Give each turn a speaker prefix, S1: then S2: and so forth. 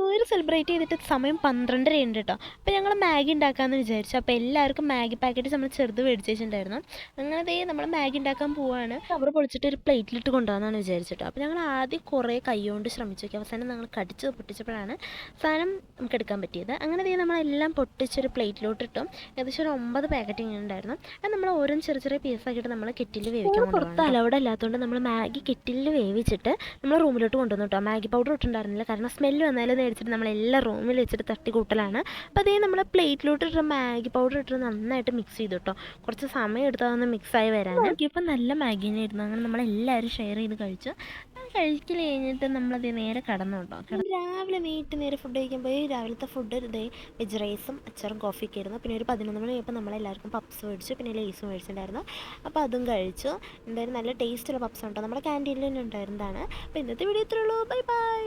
S1: New year celebrate ചെയ്തിട്ട് സമയം പന്ത്രണ്ടര ഉണ്ട് കേട്ടോ അപ്പോൾ ഞങ്ങൾ മാഗി ഉണ്ടാക്കാമെന്ന് വിചാരിച്ചു. അപ്പോൾ എല്ലാവർക്കും മാഗി പാക്കറ്റ് നമ്മൾ ചെറുത് മേടിച്ചിട്ടുണ്ടായിരുന്നു ദേ നമ്മൾ മാഗി ഉണ്ടാക്കാൻ പോവാണ്. അവർ പൊളിച്ചിട്ട് ഒരു പ്ലേറ്റിലിട്ട് കൊണ്ടുപോകാമെന്നാണ് വിചാരിച്ചിട്ടോ അപ്പോൾ ഞങ്ങൾ ആദ്യം കുറേ കൈകൊണ്ട് ശ്രമിച്ചു നോക്കി അവസാനം ഞങ്ങൾ കടിച്ച് പൊട്ടിച്ചപ്പോഴാണ് സാധനം നമുക്ക് എടുക്കാൻ പറ്റിയത്. അങ്ങനെ ദേ നമ്മളെല്ലാം പൊട്ടിച്ചൊരു പ്ലേറ്റിലോട്ട് ഇട്ടു ഏകദേശം ഒരു ഒമ്പത് പാക്കറ്റ് ഇങ്ങനെ ഉണ്ടായിരുന്നു. അത് നമ്മൾ ഓരോന്ന് ചെറിയ ചെറിയ പീസാക്കിയിട്ട് നമ്മൾ കെറ്റിൽ വേവിക്കാൻ പുറത്ത് അലവിടെ അല്ലാത്തതുകൊണ്ട് നമ്മൾ മാഗി കെറ്റിലിൽ വേവിച്ചിട്ട് നമ്മൾ റൂമിലോട്ട് കൊണ്ടുവന്നു കേട്ടോ മാഗി പൗഡർ ഇട്ടുണ്ടായിരുന്നില്ല. കാരണം സ്മെല്ല് വന്നാലും മേടിച്ചിട്ട് നമ്മൾ എല്ലാ റൂമിൽ വെച്ചിട്ട് തട്ടി കൂട്ടലാണ്. അപ്പോൾ അതേ നമ്മൾ പ്ലേറ്റിലോട്ട് ഇട്ട് മാഗി പൗഡർ ഇട്ട് നന്നായിട്ട് മിക്സ് ചെയ്തു കേട്ടോ കുറച്ച് സമയം എടുത്തതൊന്ന് മിക്സായി വരാൻ നോക്കിയപ്പോൾ നല്ല മാഗി തന്നെ ഇരുന്നു അങ്ങനെ നമ്മളെല്ലാവരും ഷെയർ ചെയ്ത് കഴിച്ചു. കഴിക്കൽ കഴിഞ്ഞിട്ട് നമ്മളത് നേരെ കടന്നു കേട്ടോ രാവിലെ നീട്ട് നേരെ ഫുഡ് കഴിക്കുമ്പോൾ രാവിലത്തെ ഫുഡ് ഇതേ വെജ് റൈസും അച്ചാറും കോഫിയൊക്കെ ആയിരുന്നു. പിന്നെ ഒരു പതിനൊന്ന് മണി ആയപ്പോൾ നമ്മളെല്ലാവർക്കും പപ്സ് മേടിച്ചു. പിന്നെ ലേസും മേടിച്ചിട്ടുണ്ടായിരുന്നു. അപ്പോൾ അതും കഴിച്ചു. എന്തായാലും നല്ല ടേസ്റ്റുള്ള പപ്സ് ഉണ്ടോ നമ്മുടെ ക്യാന്റീനിൽ തന്നെ ഉണ്ടായിരുന്നതാണ്. അപ്പോൾ ഇന്നത്തെ വീഡിയോ ഇത്രയുള്ളൂ ബൈ ബൈ